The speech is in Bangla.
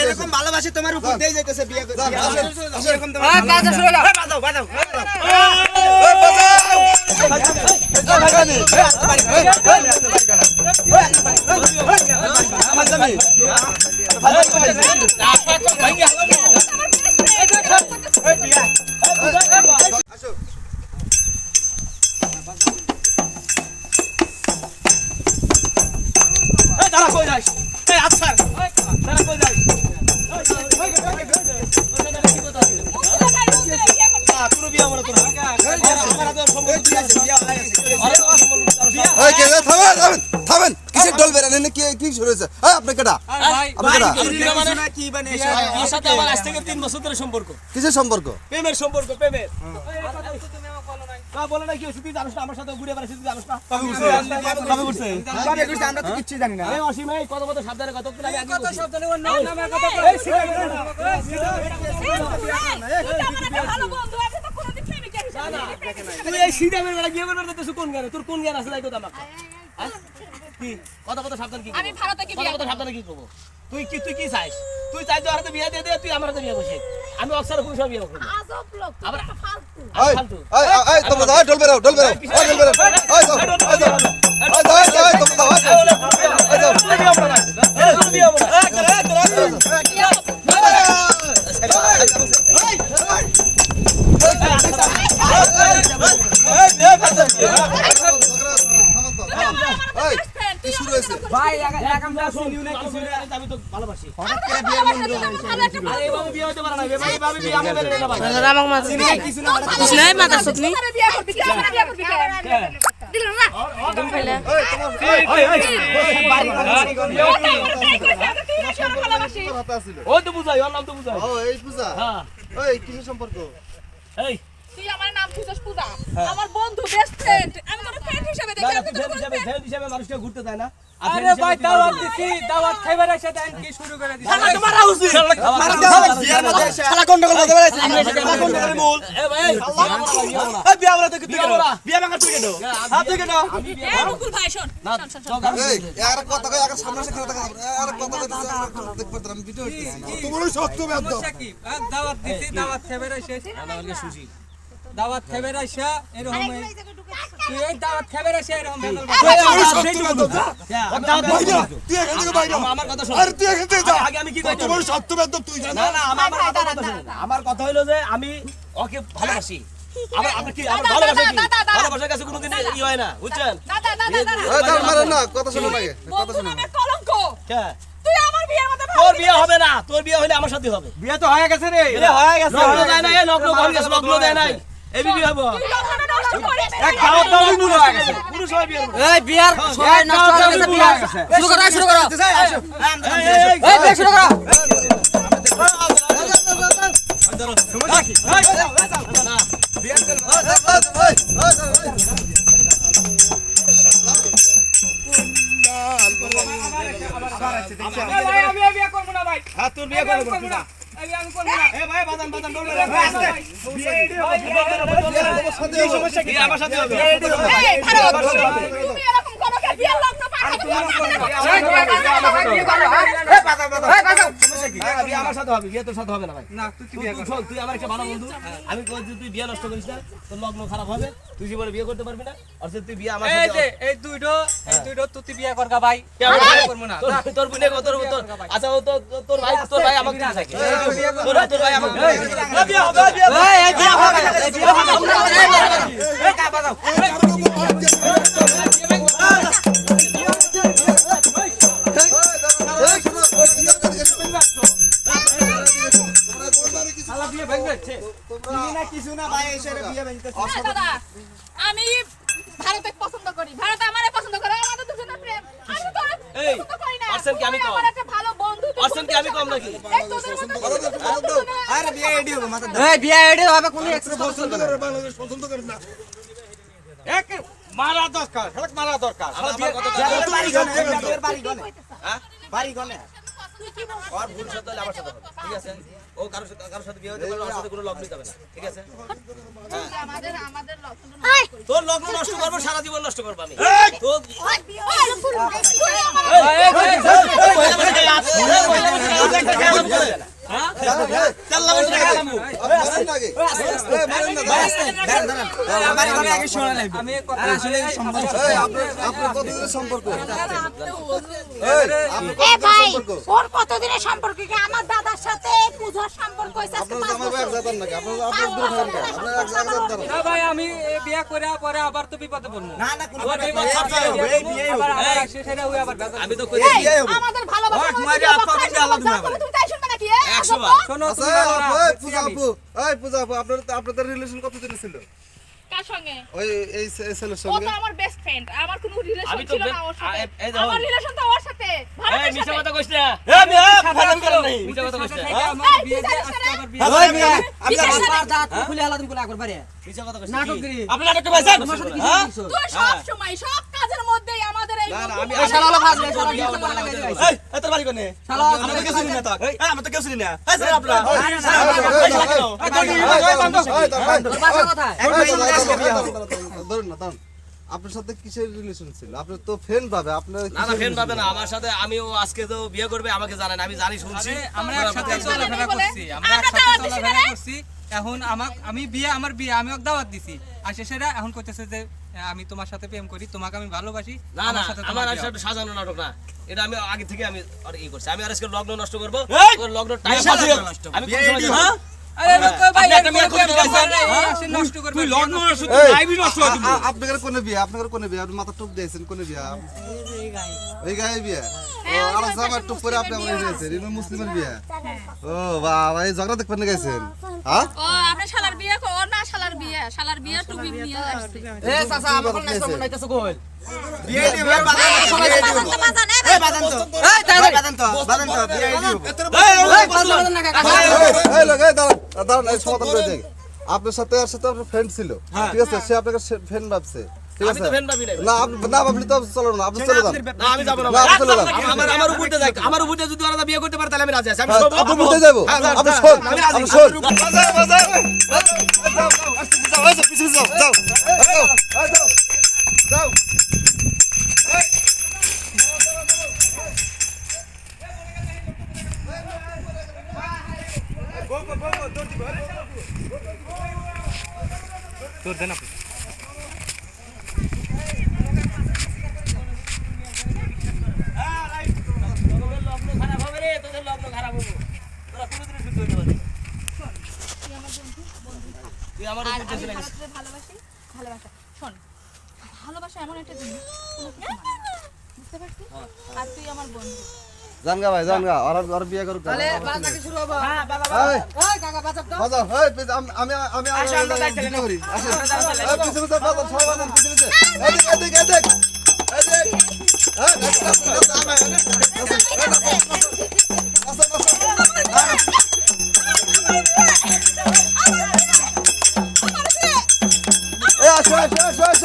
এরকম ভালোবাসি তোমার উপর দিয়ে যাইতেছে বিয়ে করে তোমার সম্পর্ক থামেন। কিসের ডল বেরান? কি- কি শুরু হয়েছে? এই, আপনি কেডা? আপনি কেডা? কি মানে কিসের সম্পর্ক? প্রেমের সম্পর্ক প্রেমের। বলে না কি হয়েছে তুই জানিস না আমার সাথে ঘুরে বেড়াচ্ছিস তুই জানিস না কবে করছে কবে করছে আমরা তো কিচ্ছু জানি না এই অসীম এই কত কত সাবধানে কত করে আমি কত সাবধানে তুই এই সিডামের বেলা গিয়ে বলতে তুই কোন তোর কোন আছে আমাকে হ্যাঁ? কি কত কত সাবধান কি আমি ভারতে কি কত কত সাবধানে কি করব তুই কি তুই কি চাইস তুই চাইছ হাতে বিয়ে দিয়ে দে তুই আমার বিয়ে বসে আমি অক্সর কোন সময় বিয়ে করব আজব লোক আবার ফালতু এই। এই, এই, এই, তোমরা এই, ডল বেরাও, ডল বেরাও। এই, ডল বেরাও। এই, যাও, এই, যাও। এই, যাও, এই, যাও, এই, তোমরা যাও, এই, যাও। এই, যাও। এই, কি ভাই একামটা আমি তো ভালোবাসি। হঠাৎ করে বিয়ের মন্দির আরে এভাবে বিয়ে হতে পারে না এভাবে এভাবে বিয়ে আমি মেনে নিতে পারি না। কিছু না নাই মাথা সুতনি বিয়ে করবি কি আমার বিয়ে করবি দিল না এই, তোমার ভালোবাসি হাতে আছিল। ও তো বুঝাই ওর নাম তো বুঝাই। ও, এই পূজা? হ্যাঁ। এই, কিসের সম্পর্ক? এই। তুই আমার নাম খুঁজছ পূজা। আমার বন্ধু বেস্ট ফ্রেন্ড আমি তোর ফ্রেন্ড হিসেবে দেখি আমি তোর friend হিসাবে মানুষকে ঘুরতে দেয় না। আর ভাই দাওয়াত দিছি দাওয়াত খাইবার এসে দেন কি শুরু করে দিছি শালা তো মারা উচিত। শালা গন্ডগোল আমরা সেটা শালা গন্ডগোলের মূল এ ভাই, এই, বিয়ে আমরা তো তুই বিয়ে কেন ভাঙা তুই কেন হাত তুই কেন এই মুকুল ভাই শোন না, শোন, শোন, এই, আর কথা কই, আর সামনে এসে কথা কই, আর কথা কইতেছে, আর আমি ভিডিও করতেছি। তোমারই সত্য কি আহ, দাওয়াত দিছি দাওয়াত খাইবার এসে দাওয়াত খাইবার এসে এরকম তুই এই দাওয়াত এরকম। হ্যাঁ, তুই এখান থেকে বাইরে আমার- কথা শোন। আরে তুই এখান থেকে যা। আগে আমি কি করতে তোমারই সত্য বেদ্য, তুই জানা। না না আমার আমার কথা দাঁড়া, কথা শোন। দাঁড়া, আমার কথা হলো যে আমি ওকে ভালোবাসি। আমার আপনি কি আমার ভালোবাসা কি। ভালোবাসার কাছে ই হয় না বুঝছেন? দাদা দাদা দাদা এই, দাঁড়ান, না, কথা শোনো আগে, কথা বন্ধু কলঙ্ক। কে? তুই আমার বিয়ের মধ্যে তোর বিয়ে হবে না তোর বিয়ে হলে আমার সাথে হবে। বিয়ে তো হয়ে গেছে রে। বিয়ে হয়ে গেছে লগ্ন দেয় নাই লগ্ন লগ্ন দেয় নাই। এই বিয়ে হব এক খাওয়া শুরু হয়ে গেছে। পুরুষ হয় বিয়ে এই বিয়ার সবাই নষ্ট হয়ে গেছে বিয়ার। শুরু করো শুরু করো। এই, এই, এই, এই বিয়ে শুরু করো। এই, এই, এই, এই, ভাই আমি বিয়ে করব না ভাই। হাত তোর বিয়ে করে না। আমার সাথে হ্যাঁ, আমি তুই বিয়ে নষ্ট করিস না তোর লগ্ন খারাপ হবে তুই জীবনে বিয়ে করতে পারবি না আর তুই বিয়ে আমার এই সাথে যে এই দুইটো এই দুইটো তুই বিয়ে করগা ভাই? করব না। তোর- তোর বোনে তোর তোর- আচ্ছা তো তোর ভাই তোর ভাই আমাকে দিয়ে থাকে। তোর তোর ভাই আমাকে বিয়ে হবে বিয়ে হবে। দাদা আমি ভারতে পছন্দ করি। ভারত আমারে পছন্দ করে আমাদের দুজনের প্রেম। আমি তো এই, পার্সেন্ট কি আমি কম? আমার একটা ভালো বন্ধু পার্সেন্ট কি আমি কম নাকি? আরে বিয়ে এডি হবে মাথা এই বিয়ে এডি হবে কোন এক্সট্রা পছন্দ করে, বাংলাদেশ পছন্দ করে না। এক মারা দরকার হেলক মারা দরকার। বাড়ি গনে বাড়ি গনে। হ্যাঁ? বাড়ি গনে? ওর ভুল হলে আমার সাথে ঠিক আছে? ও ও কারোর সাথে কারোর সাথে বিয়ে হতে পারে ওর সাথে কোনো লগ্নই যাবে না ঠিক আছে আমাদের আমাদের তোর লগ্ন নষ্ট করব সারা জীবন নষ্ট করব আমি তো তেল লাগানো টাকা দেবো। মারেন না আগে। এই, মারেন না, দাঁড়ান। আমি এই কথা আসলে সম্ভব এই, আপনার- আপনার কতদিনের সম্পর্ক? আমার দাদার ভাই আমি করে পরে আবার তো বিপদে পড়ব। আমি তো আমাদের ভালোবাসা শোনো পূজা আপু, এই, পূজা আপু, আপনার- আপনাদের রিলেশন কতদিন ছিল? কার সঙ্গে? ওই এই ছে- ছেলের ও তো আমার বেস্ট ফ্রেন্ড আমার কোনো রিলেশন ছিল না ওর সাথে। আ- এই দেখো। আমার রিলেশন তো ওর সাথে। এই ভারতের মিছা কথা কইছ না। এই মিয়া ফালাম করে নাই মিছা কথা কইছ না। আমার বিয়ে দিয়ে আজকে আবার বিয়ে। ওই মিয়া বিশেষ করে- খুলে আলাদা করে একবার বাড়ি মিছা কথা কইছ নাটক? করি। আপনি নাটক করছেন তোমার সাথে কি হ্যাঁ? তুই সব সময় সব আমরা না আমরা আপনারা ধরুন সাথে কিসের রিলেশন ছিল আপনার তো ফ্রেন্ড পাবে আপনার না না ফ্রেন্ড পাবে না আমার সাথে আমিও আজকে তো বিয়ে করবে আমাকে জানেন আমি জানি শুনছি আমরা একসাথে চলাফেরা করছি আমরা আমরা একসাথে চলাফেরা করছি এখন আমাক আমি বিয়ে আমার বিয়ে আমি ওকে দাওয়াত দিছি আর শেষেরা এখন করতেছে যে আমি তোমার সাথে প্রেম করি তোমাকে আমি ভালোবাসি না না আমার আর সাজানো নাটক না। এটা আমি আগে থেকে আমি আর ই করছি। আমি আর আজকে লগ্ন নষ্ট করব! ওর লগ্ন টাইম বিয়ে সাজানো নষ্ট। আমি কোন সময় হ্যাঁ? আরে লোক ভাই আপনি আপনাদের কোনে বিয়ে আপনাদের কোনে বিয়ে? মাথা টুপ দিয়েছেন কোনে বিয়ে? এই গায়ে। বিয়ে? ও আর জামা টুপ করে আপনি আমরা দিয়েছেন মুসলিমের বিয়ে? ও বাবা এই ঝগড়া দেখবেন গেছেন হ্যাঁ? ও আপনি শালার বিয়ে কো ও না শালার বিয়ে টুপি নিয়ে আসছে এ চাচা আমার কোন নাইছো নাইতেছো কই বিয়ে এডি, ভাই, তো, বিয়ে এডি হব। তো। এই তাড়াতাড়ি বাজান তো, বাজান তো, বিয়ে এডি হব। এই না কাকা এই লোক এই দাঁড়ান দাঁড়ান এই সমাধান করে দেখ আপনার সাথে আর সাথে আপনার ফ্রেন্ড ছিল ঠিক আছে সে আপনাকে ফ্রেন্ড ভাবছে ঠিক আমি আছে তো না আপনি তো চলো না আপনি চলে যান না আমি যাব না না, আপনি চলে যান আমার আমার উপরে যাই আমার উপরে যদি ওরা বিয়ে করতে পারে তাহলে আমি রাজি আছি আমি হ্যাঁ, সব আপনি যাব হ্যাঁ, আপনি লগ্ন খারাপ হবে রে তোদের লগ্ন খারাপ হবে তোরা কোনোদিনও সুখী হতে পারবি না। তুই আমার ভালোবাসি ভালোবাসা শোন ভালোবাসা এমন একটা জিনিস কোনো কিছু মানে না। বুঝতে পারছিস আর তুই আমার বন্ধু জানগা ভাই জানগা আর আর বিয়ে করুক তাহলে শুরু হবে কাকা বাজাও আমি আমি আমি আমি ভিডিও করি আসেন এই পিছে পিছে বাজান সবাই বাজান পিছে পিছে এদিক এদিক এদিক এদিক এই নাচ নাচ নাচ আমা নাচ এই আসো আসো আসো আসো এদিকে আসো